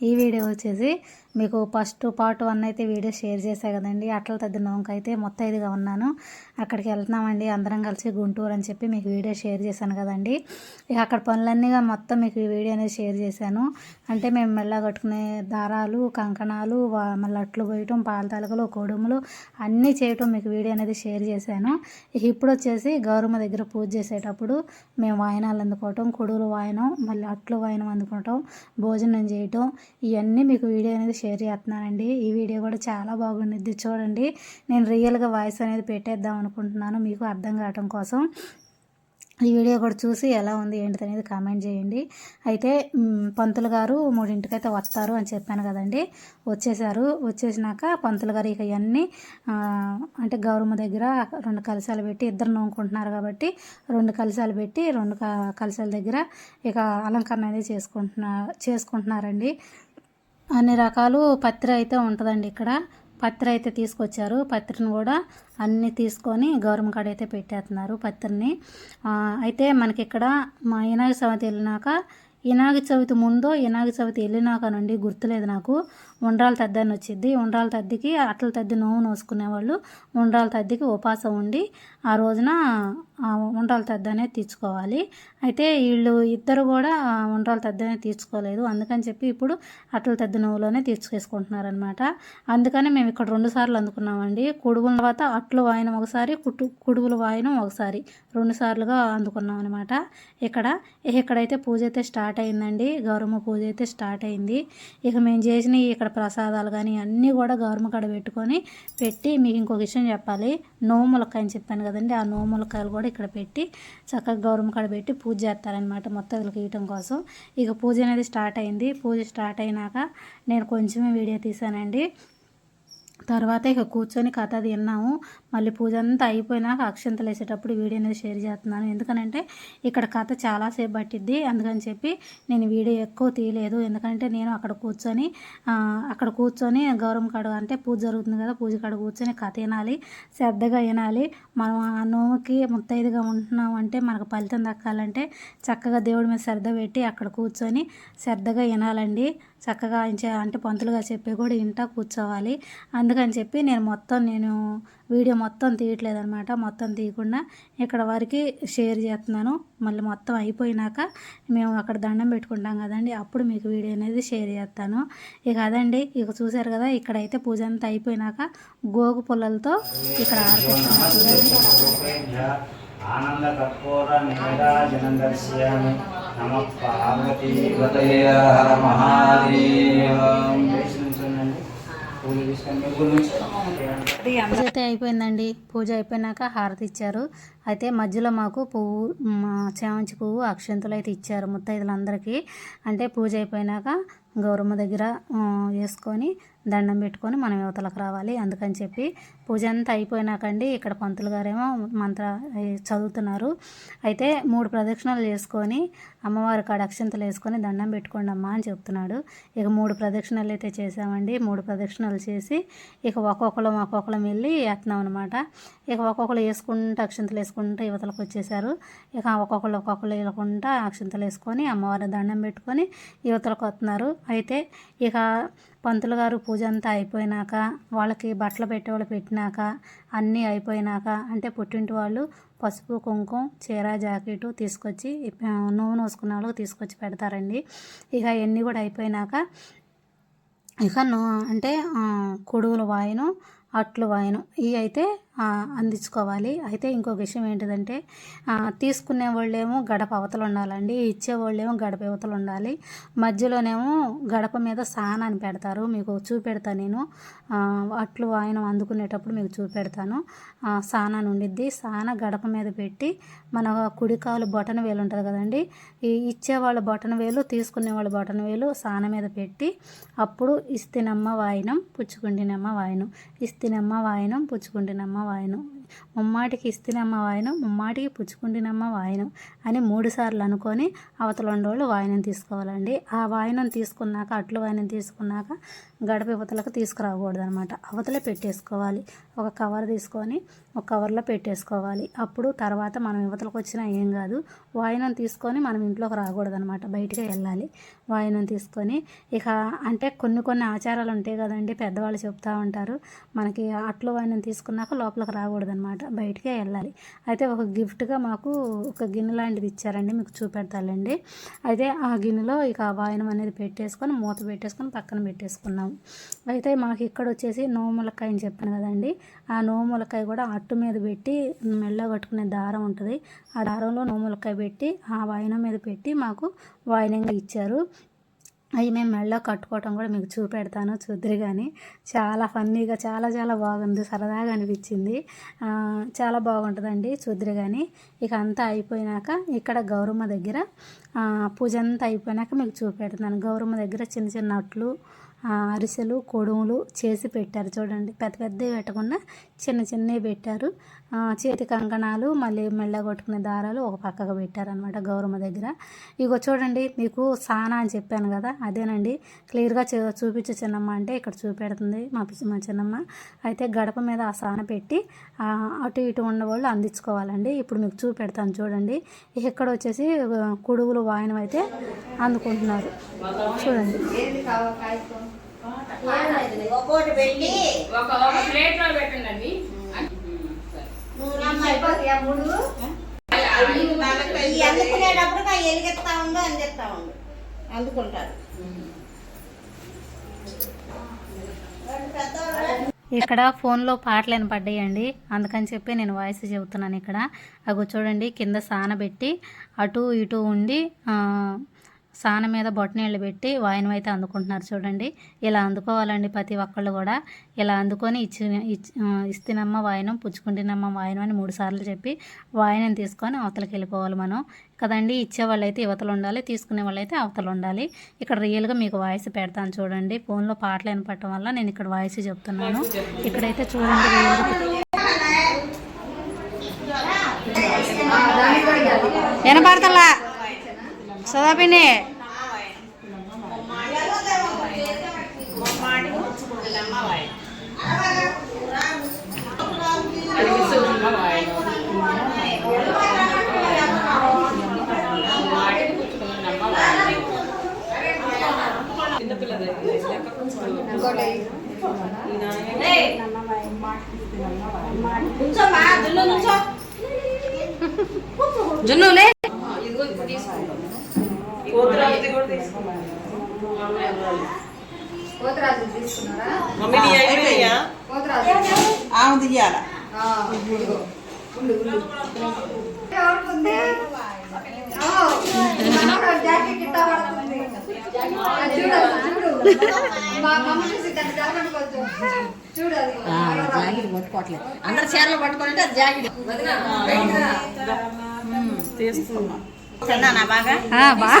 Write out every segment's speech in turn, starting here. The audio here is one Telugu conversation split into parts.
ఈ వీడియో వచ్చేసి మీకు ఫస్ట్ పార్ట్ వన్ అయితే వీడియో షేర్ చేశా కదండి. అట్ల తద్ది నోంకైతే అయితే మొత్తం ఇదిగా ఉన్నాను. అక్కడికి వెళ్తున్నామండి. అందరం కలిసి గుంటూరు అని చెప్పి మీకు వీడియో షేర్ చేశాను కదండి. ఇక అక్కడ పనులన్నీగా మొత్తం మీకు ఈ వీడియో అనేది షేర్ చేశాను. అంటే మేము మెల్ల కట్టుకునే దారాలు కంకణాలు మళ్ళీ అట్లు పోయటం పాల తాలకలు కొడుములు అన్నీ చేయటం మీకు వీడియో అనేది షేర్ చేశాను. ఇక ఇప్పుడు వచ్చేసి గౌరమ్మ దగ్గర పూజ చేసేటప్పుడు మేము వాయనాలు అందుకోవటం కొడువులు వాయనం మళ్ళీ అట్లు వాయనం అందుకోవటం భోజనం చేయటం ఇవన్నీ మీకు వీడియో అనేది షేర్ చేస్తున్నానండి. ఈ వీడియో కూడా చాలా బాగుండిద్ది. చూడండి నేను రియల్గా వాయిస్ అనేది పెట్టేద్దాం అనుకుంటున్నాను. మీకు అర్థం కావటం కోసం. ఈ వీడియో కూడా చూసి ఎలా ఉంది ఏంటిది అనేది కామెంట్ చేయండి. అయితే పంతులు గారు మూడింటికైతే వస్తారు అని చెప్పాను కదండి. వచ్చేసారు. వచ్చేసినాక పంతులు గారు ఇక ఇవన్నీ అంటే గౌరమ్మ దగ్గర రెండు కలశాలు పెట్టి ఇద్దరు నోముకుంటున్నారు కాబట్టి రెండు కలశాలు పెట్టి రెండు క- కలశాల దగ్గర ఇక అలంకరణ అనేది చేసుకుంటున్నా చేసుకుంటున్నారండి. అన్ని రకాలు పత్రి అయితే ఉంటుందండి ఇక్కడ. పత్రి అయితే తీసుకొచ్చారు. పత్రిని కూడా అన్నీ తీసుకొని గౌరమ్మ కాడ అయితే పెట్టేస్తున్నారు పత్రిని. అయితే మనకి ఇక్కడ మా వినాయక చవితి వెళ్ళినాక వినాయక చవితి ముందో వినాయక చవితి వెళ్ళినాక నుండి గుర్తులేదు నాకు. ఉండ్రాల తద్ది అని వచ్చింది ఉండ్రాల తద్దికి అట్ల తద్ది నోము నోసుకునేవాళ్ళు ఉండ్రాల తద్దికి ఉపాసం ఉండి ఆ రోజున ఉండ్రాల తద్ది అనేది తీర్చుకోవాలి. అయితే వీళ్ళు ఇద్దరు కూడా ఉండ్రాల తద్ది అనేది తీర్చుకోలేదు. అందుకని చెప్పి ఇప్పుడు అట్ల తద్ది నోవులోనే తీర్చుకేసుకుంటున్నారనమాట అందుకని మేము ఇక్కడ రెండు సార్లు అందుకున్నామండి. కుడుముల తర్వాత అట్లు వాయనం ఒకసారి కుట్టు కుడుములు వాయనం ఒకసారి రెండు సార్లుగా అందుకున్నాం అనమాట ఇక్కడ ఇక్కడైతే పూజ అయితే స్టార్ట్ అయిందండి. గౌరమ్మ పూజ అయితే స్టార్ట్ అయింది. ఇక మేము చేసిన ఇక్కడ ప్రసాదాలు కానీ అన్నీ కూడా గౌరమ్మ కాడ పెట్టుకొని పెట్టి మీకు ఇంకొక విషయం చెప్పాలి. నోములకాయ అని చెప్పాను కదండి. ఆ నోములకాయలు కూడా ఇక్కడ పెట్టి చక్కగా గౌరమ్మ కాడ పెట్టి పూజ చేస్తారనమాట మొత్తం ఇవ్వటం కోసం. ఇక పూజ అనేది స్టార్ట్ అయింది. పూజ స్టార్ట్ అయినాక నేను కొంచెమే వీడియో తీశానండి తర్వాత ఇక కూర్చొని కథ తిన్నాము. మళ్ళీ పూజ అంతా అయిపోయినాక అక్షంతలు వేసేటప్పుడు వీడియో అనేది షేర్ చేస్తున్నాను. ఎందుకనంటే ఇక్కడ కథ చాలాసేపు పట్టిద్ది. అందుకని చెప్పి నేను వీడియో ఎక్కువ తీయలేదు. ఎందుకంటే నేను అక్కడ కూర్చొని అక్కడ కూర్చొని గౌరవం కాడ అంటే పూజ జరుగుతుంది కదా పూజ కాడ కూర్చొని కథ వినాలి శ్రద్ధగా వినాలి. మనం ఆ నోముకి ముత్తైదుగా ఉంటున్నాం అంటే మనకు ఫలితం దక్కాలంటే చక్కగా దేవుడి మీద శ్రద్ధ పెట్టి అక్కడ కూర్చొని శ్రద్ధగా వినాలండి. చక్కగా అంటే పంతులుగా చెప్పి కూడా ఇంటా కూర్చోవాలి. అందుకని చెప్పి నేను మొత్తం నేను వీడియో మొత్తం తీయట్లేదు అనమాట మొత్తం తీయకుండా ఇక్కడ వరకు షేర్ చేస్తున్నాను. మళ్ళీ మొత్తం అయిపోయినాక మేము అక్కడ దండం పెట్టుకుంటాం కదండి. అప్పుడు మీకు వీడియో అనేది షేర్ చేస్తాను. ఇక అదండి ఇక చూసారు కదా ఇక్కడైతే పూజ అంతా అయిపోయినాక గోగు పుల్లలతో ఇక్కడ ఆనంద కర్పూర దర్శయామి నమ పార్వతీ హర అయితే అయిపోయిందండి. పూజ అయిపోయినాక హారతి ఇచ్చారు. అయితే మధ్యలో మాకు పువ్వు మా చామంతి పువ్వు అక్షంతలు అయితే ఇచ్చారు. ముత్తైదులందరికీ. అంటే పూజ అయిపోయినాక గౌరమ్మ దగ్గర వేసుకొని దండం పెట్టుకొని మనం యువతలకు రావాలి. అందుకని చెప్పి పూజ అంతా అయిపోయినాకండి. ఇక్కడ పంతులు గారేమో మంత్ర చదువుతున్నారు. అయితే మూడు ప్రదక్షిణలు చేసుకొని అమ్మవారి కాడ అక్షంతలు వేసుకొని దండం పెట్టుకోండి అమ్మా అని చెప్తున్నాడు. ఇక మూడు ప్రదక్షిణలు అయితే చేసామండి మూడు ప్రదక్షిణలు చేసి ఇక ఒక్కొక్కరు ఒక్కొక్కరు వెళ్ళి వేస్తున్నాం అనమాట ఇక ఒక్కొక్కరు వేసుకుంటూ అక్షంతలు వేసుకుంటూ యువతలకు వచ్చేసారు ఇక ఒక్కొక్కరు ఒక్కొక్కరు వెళ్ళకుండా అక్షంతలు వేసుకొని అమ్మవారి దండం పెట్టుకొని యువతలకు వస్తున్నారు. అయితే ఇక పంతులు గారు పూజ అంతా అయిపోయినాక వాళ్ళకి బట్టలు పెట్టేవాళ్ళు పెట్టినాక అన్నీ అయిపోయినాక అంటే పుట్టింటి వాళ్ళు పసుపు కుంకుమ చీర జాకెట్ తీసుకొచ్చి నూనె నూసుకున్న వాళ్ళకి తీసుకొచ్చి పెడతారండి. ఇక ఇవన్నీ కూడా అయిపోయినాక ఇక నూ అంటే ఆ, కొడుగుల అట్లు వాయను ఇవి అయితే అందించుకోవాలి. అయితే ఇంకొక విషయం ఏంటిదంటే తీసుకునే వాళ్ళేమో గడప అవతలు ఉండాలండి. ఇచ్చేవాళ్ళేమో గడప అవతల ఉండాలి. మధ్యలోనేమో గడప మీద సానాన్ని పెడతారు. మీకు చూపెడతాను నేను. అట్లు ఆయన అందుకునేటప్పుడు మీకు చూపెడతాను. సానాన్ని ఉండిద్ది. సాన గడప మీద పెట్టి మన కుడికాలు బొటన వేలు ఉంటుంది కదండి. ఈ ఇచ్చేవాళ్ళ బొటన వేలు తీసుకునే వాళ్ళ బొటన వేలు సాన మీద పెట్టి అప్పుడు ఇస్తినమ్మ వాయనం పుచ్చుకుంటినమ్మ వాయనం. ఇస్తినమ్మ వాయనం పుచ్చుకుంటినమ్మ వాయనం ముమ్మాటికి ఇస్తినమ్మ వాయనం ముమ్మాటికి పుచ్చుకుంటినమ్మ వాయనం అని మూడు సార్లు అనుకొని అవతల ఉండేవాళ్ళు వాయనం తీసుకోవాలండి. ఆ వాయనం తీసుకున్నాక అట్లు వాయనం తీసుకున్నాక గడప యువతలకు తీసుకురాకూడదు అనమాట అవతలే పెట్టేసుకోవాలి. ఒక కవర్ తీసుకొని ఒక కవర్లో పెట్టేసుకోవాలి. అప్పుడు తర్వాత మనం యువతలకు వచ్చినా ఏం కాదు. వాయనం తీసుకొని మనం ఇంట్లోకి రాకూడదు అనమాట బయటికి వెళ్ళాలి. వాయనం తీసుకొని ఇక అంటే కొన్ని కొన్ని ఆచారాలు ఉంటాయి కదండి. పెద్దవాళ్ళు చెప్తా ఉంటారు. మనకి అట్లు వాయనం తీసుకున్నాక లోపలికి రాకూడదు అనమాట బయటికే వెళ్ళాలి. అయితే ఒక గిఫ్ట్గా మాకు ఒక గిన్నె లాంటిది ఇచ్చారండి. మీకు చూపెడతానండి. అయితే ఆ గిన్నెలో ఇక వాయనం అనేది పెట్టేసుకొని మూత పెట్టేసుకొని పక్కన పెట్టేసుకున్నాము అయితే మాకు ఇక్కడ వచ్చేసి నోములకాయ అని చెప్పాను కదండి. ఆ నోములకాయ కూడా అట్టు మీద పెట్టి మెల్ల కట్టుకునే దారం ఉంటుంది. ఆ దారంలో నోములకాయ పెట్టి ఆ వాయనం మీద పెట్టి మాకు వాయనంగా ఇచ్చారు. అవి మేము మెడలో కట్టుకోవటం కూడా మీకు చూపెడతాను చూద్దరు కానీ చాలా ఫన్నీగా చాలా చాలా బాగుంది సరదాగా అనిపించింది. చాలా బాగుంటుందండి చూద్దరు కానీ ఇక అంతా అయిపోయినాక ఇక్కడ గౌరమ్మ దగ్గర పూజ అంతా అయిపోయినాక మీకు చూపెడతాను. గౌరమ్మ దగ్గర చిన్న చిన్న అట్లు అరిసెలు కొడుములు చేసి పెట్టారు. చూడండి పెద్ద పెద్దవి పెట్టకుండా చిన్న చిన్నవి పెట్టారు. చేతి కంకణాలు మళ్ళీ మెల్ల కొట్టుకునే దారాలు ఒక పక్కకు పెట్టారనమాట గౌరమ్మ దగ్గర ఇగో చూడండి మీకు సానా అని చెప్పాను కదా అదేనండి క్లియర్గా చూ చూపించు చిన్నమ్మ అంటే ఇక్కడ చూపెడుతుంది మా పిచ్చి- మా చిన్నమ్మ అయితే గడప మీద ఆ సాన పెట్టి అటు ఇటు ఉన్న వాళ్ళు అందించుకోవాలండి ఇప్పుడు మీకు చూపెడతాను చూడండి ఇక్కడ వచ్చేసి కుడుగులు వాయనం అయితే అందుకుంటున్నారు చూడండి ఒక్కోటి పెట్టి ఒక ప్లేట్లో పెట్టండి ఈ అందుకునేటప్పుడు ఆ ఎలుగెత్తా ఉండు అందిస్తా ఉండు. అందుకుంటారు. ఇక్కడ ఫోన్లో పాటలు వినపడ్డాయండి అందుకని చెప్పి నేను వాయిస్ చెబుతున్నాను ఇక్కడ. అగో చూడండి కింద సానబెట్టి అటు ఇటు ఉండి సాన మీద బొట్టనీళ్ళు పెట్టి వాయినం అయితే అందుకుంటున్నారు చూడండి. ఇలా అందుకోవాలండి ప్రతి ఒక్కళ్ళు కూడా. ఇలా అందుకొని ఇచ్చి ఇచ్చి ఇస్తినమ్మ వాయనం పుచ్చుకుంటున్నమ్మ వాయనం అని మూడు సార్లు చెప్పి వాయనం తీసుకొని అవతలకి వెళ్ళిపోవాలి మనం. కదండి ఇచ్చేవాళ్ళు అయితే యువతలు ఉండాలి తీసుకునే వాళ్ళు అయితే అవతలు ఉండాలి. ఇక్కడ రియల్గా మీకు వాయిస్ పెడతాను చూడండి. ఫోన్లో పాటలు వినపడటం వల్ల నేను ఇక్కడ వాయిస్ చెప్తున్నాను. ఇక్కడైతే చూడండి వినపడతలా? చదవనే జున్నులే దున్ను జాకెట్ పట్టుకోవట్లేదు. అందరు చీరలు పట్టుకుంటే అది జాకెట్. తిన్నానా బాగా? ఆ, బాగా.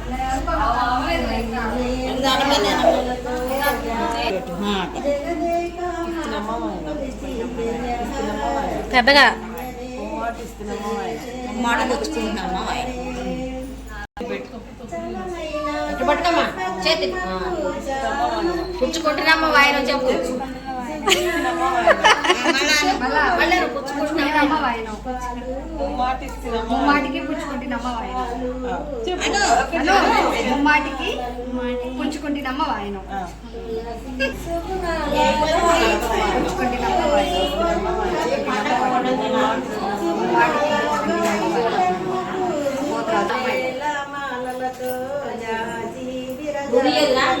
పెద్దగా మాట పుచ్చుకుంటున్నామా ఇటు పట్టుకోమా చేతి పుచ్చుకుంటున్నామా వాయన చెప్పు. ముమ్మాటికి పుచ్చుకుంటున్నమ్మ వాయనం ముమ్మాటికి పుచ్చుకుంటున్నమ్మ వాయనం పుచ్చుకుంటున్నమ్మ వాయనం పుచ్చుకుంటున్నమ్మ వాయనం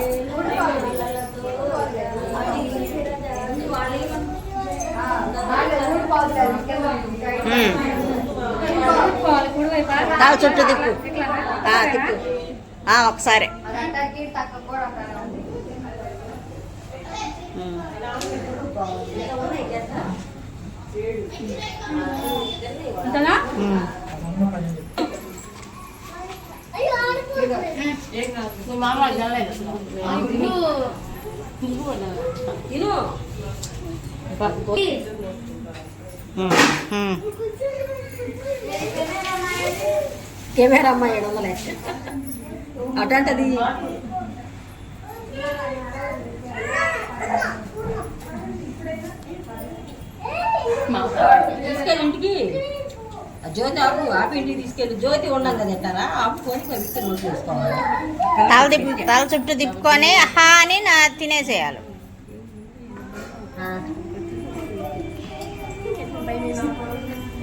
తావు చుట్టూ తిప్పు. తిప్పు. ఒకసారి. ఉమ్. కెమెరా అమ్మ ఏడు వందల అటంటది ఇంటికి జ్యోతి ఆపు ఆపి ఇంటికి తీసుకెళ్ళి జ్యోతి ఉన్నాం కదా ఎట్టారా ఆపుకొని కవిస్తే చేసుకోవాలి తల తిప్పు తల చుట్టూ తిప్పుకొని హా అని నా తినేసేయాలి.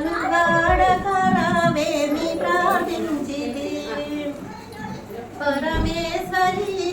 పట్టించుకున్నావా పలుగాడకరావేమి ప్రార్థించిది పరమేశ్వరిల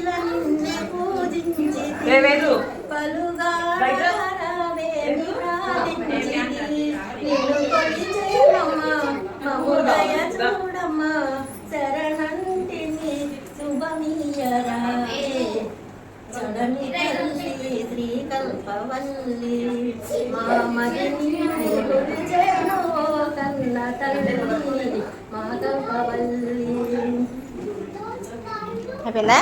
అయిపోయిందా?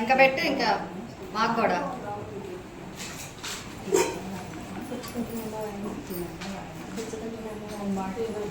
ఇంకా పెట్టు ఇంకా మాకు కూడా. బాక్సులు పెట్టు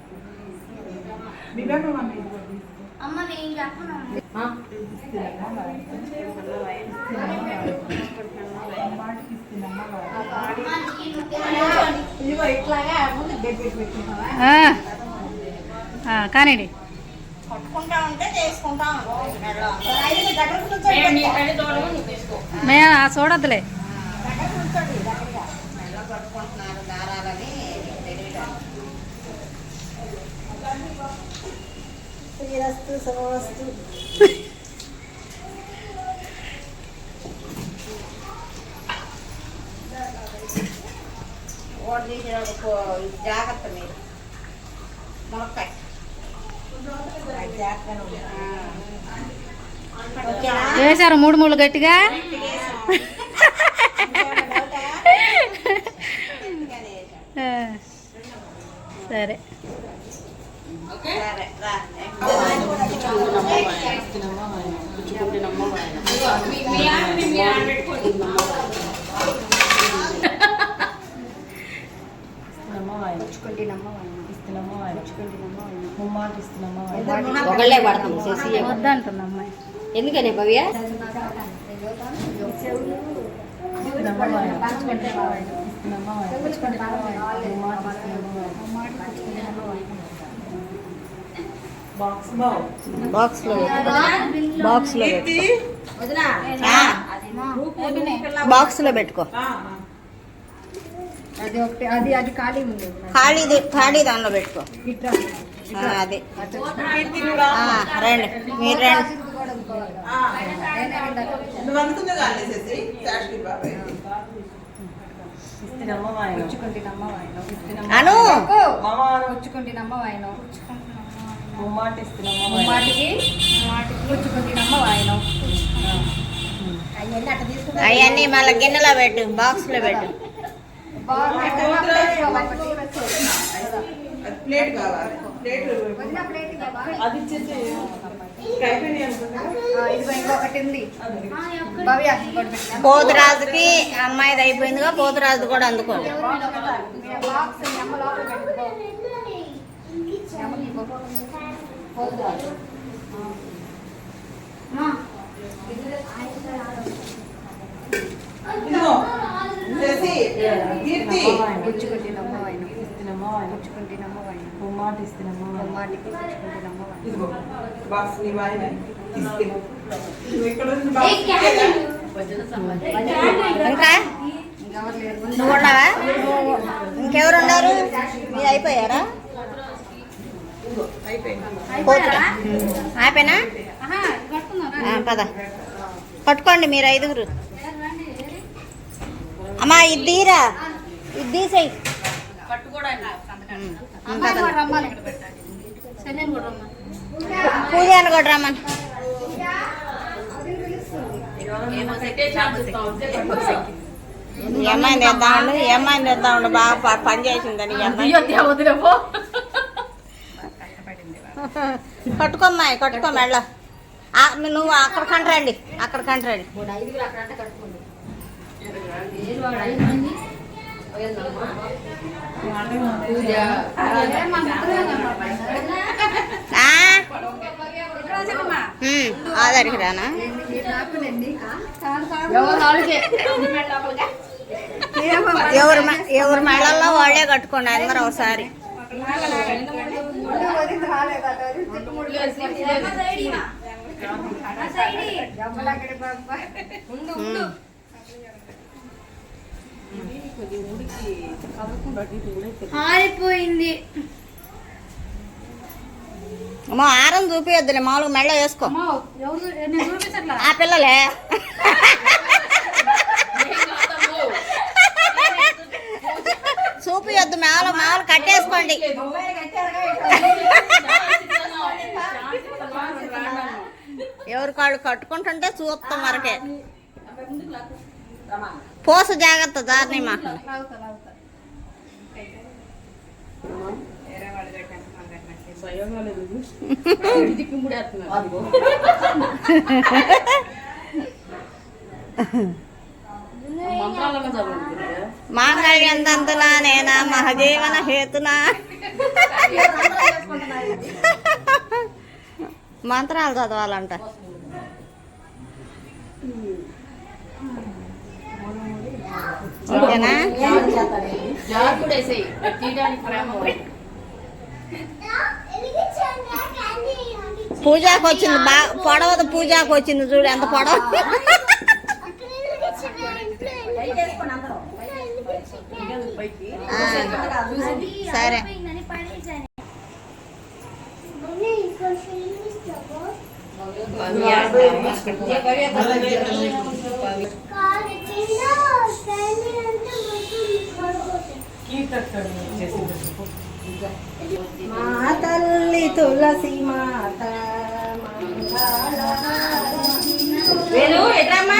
మీ దగ్గర కూర్చోండి మేము నీ తల్లి దూరం నువ్వు తీసుకో. మేము ఆ చూడొద్దులే దగ్గర కూర్చోండి దగ్గరగా మెడలో పట్టుకుంటున్నారు దారాలని తెలియడం శ్రీరస్తు శుభవస్తు ఓడి తీసినప్పుడు జాగ్రత్త మీరు మునక్కాయ వేశారు మూడు మూడు గట్టిగా? సరే. ఒకళ్ళే పడుతుంది చేసి అమ్మాయి భవ్య ఇస్తున్నామా వాయిన బాక్స్లో. బాక్స్లో బాక్స్లో పెట్టుకో. అది ఒకటి అది అది ఖాళీ ఉంది. ఖాళీది ఖాళీ దానిలో పెట్టుకో. అది. ఆ, రండి. మీరు రండి. అను! వాయిన. అవన్నీ మళ్ళీ గిన్నెలో పెట్టు బాక్స్లో పెట్టు. ప్లేట్ కావాలి. ప్లేట్ అది ఇచ్చేసి అయిపోయినాయి అనుకుంటా. ఇది ఇంకొకటి ఉంది. భవ్య ఇంకోటి పెట్టు. పోతురాజుకి అమ్మాయిది అయిపోయిందిగా పోతురాజు కూడా అందుకోండి బాక్స్ నెమ్మ లోపల పెట్టుకో నెమ్మ నీకు. పోతురాజు. పుచ్చుకుంటున్నమ్మ వాయిన ఇస్తున్నామా వాయిన పుచ్చుకుంటున్నమ్మ వాయిన ముమ్మాట ఇస్తున్నామా వాయిన మాటికి ఇదిగో బాక్స్ నీ వాయిన తీసుకెళ్ళు నువ్వు ఎక్కడ ఉంది బాక్స్ ఇంకా నువ్వు ఉన్నావా? ఇంకెవరు ఉన్నారు? మీరు అయిపోయారా? అయిపోయినా? పద. పట్టుకోండి మీరు ఐదుగురు. అమ్మా ఇది తీరా. ఇది తీసేయి. ఉమ్, పదండి. పూజ అని కూడా రమ్మని. ఈ అమ్మాయిని తెద్దా ఉండు బాగా పని చేసిందని కట్టుకోమ్మాయి కట్టుకో మెళ్ళ నువ్వు అక్కడ కంటరండి అక్కడ కంటరండి. ఆధారికి రానా ఎవరు ఎవరు మెళ్ళల్లో వాళ్ళే కట్టుకోండి అందరూ ఒకసారి. ఆరిపోయింది. అమ్మో ఆరం చూపియొద్దులే మామూలుగా మెళ్ళ వేసుకో. ఆ పిల్లలే. చూపియొద్దు మామూలు మామూలు కట్టేసుకోండి. ఎవరి కాళ్ళు కట్టుకుంటుంటే చూపుతాం వరకే. పోస జాగ్రత్త దారిని మాకు. మాట మాంగళ్యం తంతునా నేనా? మహజీవన హేతునా మంత్రాలు చదవాలంట. ఓకేనా? పూజాకి వచ్చింది బా పొడవదు పూజాకి వచ్చింది చూడు ఎంత పొడవ. సరే. మా తల్లి తులసి మాత వేలు ఎట్లమ్మా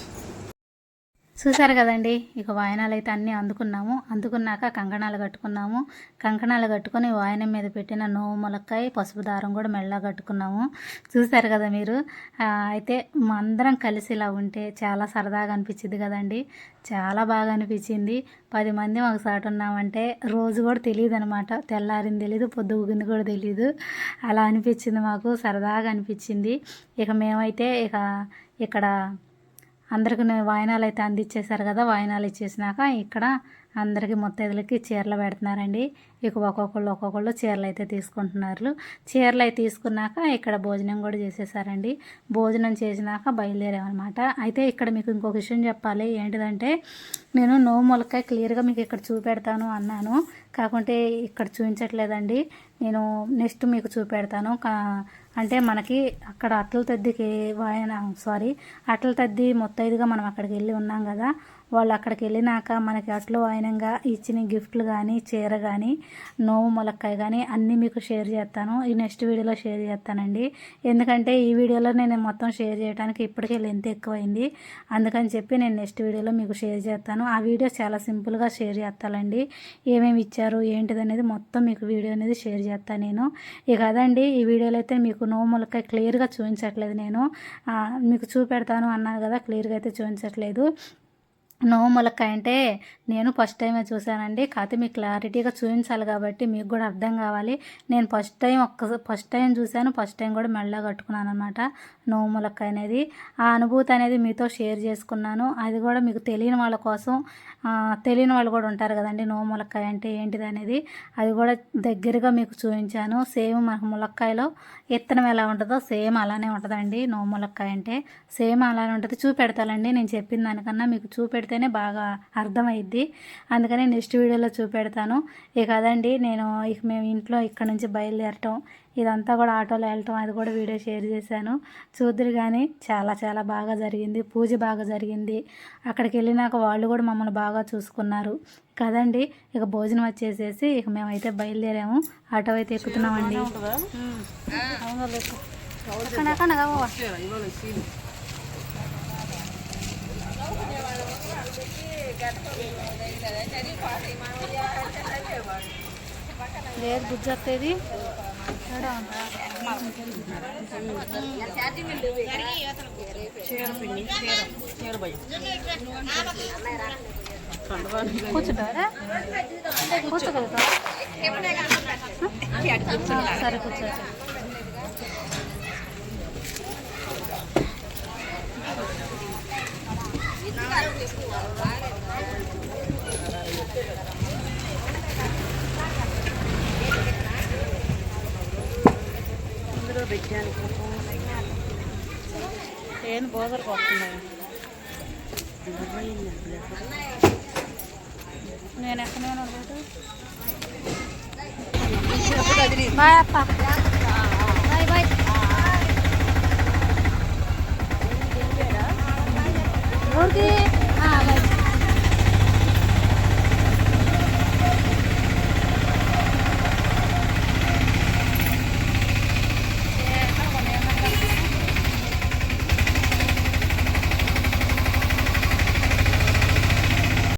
చూసారు కదండి ఇక వాయనాలు అయితే అన్నీ అందుకున్నాము. అందుకున్నాక కంకణాలు కట్టుకున్నాము. కంకణాలు కట్టుకొని వాయనం మీద పెట్టిన నోవు ములక్కాయ పసుపు దారం కూడా మెల్లగా కట్టుకున్నాము. చూసారు కదా మీరు? అయితే అందరం కలిసి ఇలా ఉంటే చాలా సరదాగా అనిపించింది కదండి. చాలా బాగా అనిపించింది. పది మంది ఒక సాట ఉన్నామంటే రోజు కూడా తెలియదు అనమాట తెల్లారింది తెలియదు పొద్దు ఊగింది కూడా తెలియదు అలా అనిపించింది మాకు సరదాగా అనిపించింది. ఇక మేమైతే ఇక ఇక్కడ అందరికి వాయినాలు అయితే అందించేశారు కదా వాయినాలు ఇచ్చేసినాక ఇక్కడ అందరికీ మొత్తైదులకి చీరలు పెడుతున్నారండి. ఇక ఒక్కొక్కళ్ళు ఒక్కొక్కళ్ళు చీరలు అయితే తీసుకుంటున్నారు. చీరలు అయితే తీసుకున్నాక ఇక్కడ భోజనం కూడా చేసేసారండి. భోజనం చేసినాక బయలుదేరామన్నమాట. అయితే ఇక్కడ మీకు ఇంకొక విషయం చెప్పాలి. ఏంటిదంటే నేను నోవు మొలకాయ క్లియర్గా మీకు ఇక్కడ చూపెడతాను అన్నాను. కాకుంటే ఇక్కడ చూపించట్లేదండి. నేను నెక్స్ట్ మీకు చూపెడతాను. కా అంటే మనకి అక్కడ అట్ల తద్దికి వాయన సారీ అట్ల తద్ది మొత్తైదుగా మనం అక్కడికి వెళ్ళి ఉన్నాం కదా. వాళ్ళు అక్కడికి వెళ్ళినాక మనకి అట్లు ఆయనంగా ఇచ్చిన గిఫ్ట్లు కానీ చీర కానీ నోము ములక్కాయ కానీ అన్నీ మీకు షేర్ చేస్తాను. ఈ నెక్స్ట్ వీడియోలో షేర్ చేస్తానండి. ఎందుకంటే ఈ వీడియోలో నేను మొత్తం షేర్ చేయడానికి ఇప్పటికే లెంత్ ఎక్కువైంది. అందుకని చెప్పి నేను నెక్స్ట్ వీడియోలో మీకు షేర్ చేస్తాను. ఆ వీడియో చాలా సింపుల్గా షేర్ చేస్తానండి ఏమేమి ఇచ్చారు ఏంటిది అనేది మొత్తం మీకు వీడియో అనేది షేర్ చేస్తాను నేను. ఇక అదండి ఈ వీడియోలో అయితే మీకు నోము మొలక్కాయ క్లియర్గా చూపించట్లేదు నేను. మీకు చూపెడతాను అన్నాను కదా క్లియర్గా అయితే చూపించట్లేదు. నోము మొలక్కాయ అంటే నేను ఫస్ట్ టైమే చూశానండి. కాకపోతే మీకు క్లారిటీగా చూపించాలి కాబట్టి మీకు కూడా అర్థం కావాలి. నేను ఫస్ట్ టైం ఒక్క ఫస్ట్ టైం చూశాను. ఫస్ట్ టైం కూడా మెల్ల కట్టుకున్నాను అనమాట నోము ములక్కాయ అనేది. ఆ అనుభూతి అనేది మీతో షేర్ చేసుకున్నాను. అది కూడా మీకు తెలియని వాళ్ళ కోసం తెలియని వాళ్ళు కూడా ఉంటారు కదండి నోము మొలక్కాయ అంటే ఏంటిది అనేది. అది కూడా దగ్గరగా మీకు చూపించాను. సేమ్ మనకు ములక్కాయలో ఇత్తనం ఎలా ఉంటుందో సేమ్ అలానే ఉంటుందండి. నోములక్కాయ ములక్కాయ అంటే సేమ్ అలానే ఉంటుంది. చూపెడతానండి. నేను చెప్పిన దానికన్నా మీకు చూపెడితేనే బాగా అర్థమైద్ది. అందుకని నెక్స్ట్ వీడియోలో చూపెడతాను. ఇక అదండి. నేను ఇక మేము ఇంట్లో ఇక్కడ నుంచి బయలుదేరటం. ఇదంతా కూడా ఆటోలో వెళ్ళటం అది కూడా వీడియో షేర్ చేశాను. చూద్దరు కానీ చాలా చాలా బాగా జరిగింది. పూజ బాగా జరిగింది. అక్కడికి వెళ్ళినాక వాళ్ళు కూడా మమ్మల్ని బాగా చూసుకున్నారు. కదండి ఇక భోజనం వచ్చేసేసి ఇక మేమైతే బయలుదేరాము. ఆటో అయితే ఎక్కుతున్నామండి. అవును, లేదు. ఎక్కండి, ఎక్కండి, కావా. లేదు కూర్చుంటారా కూర్చోగలుగుతా సరే కూర్చో అందులో పెట్టాను. ఏం బోదరకు వస్తున్నాయి నేను ఎక్కడ బాయ్ అప్ప. బాయ్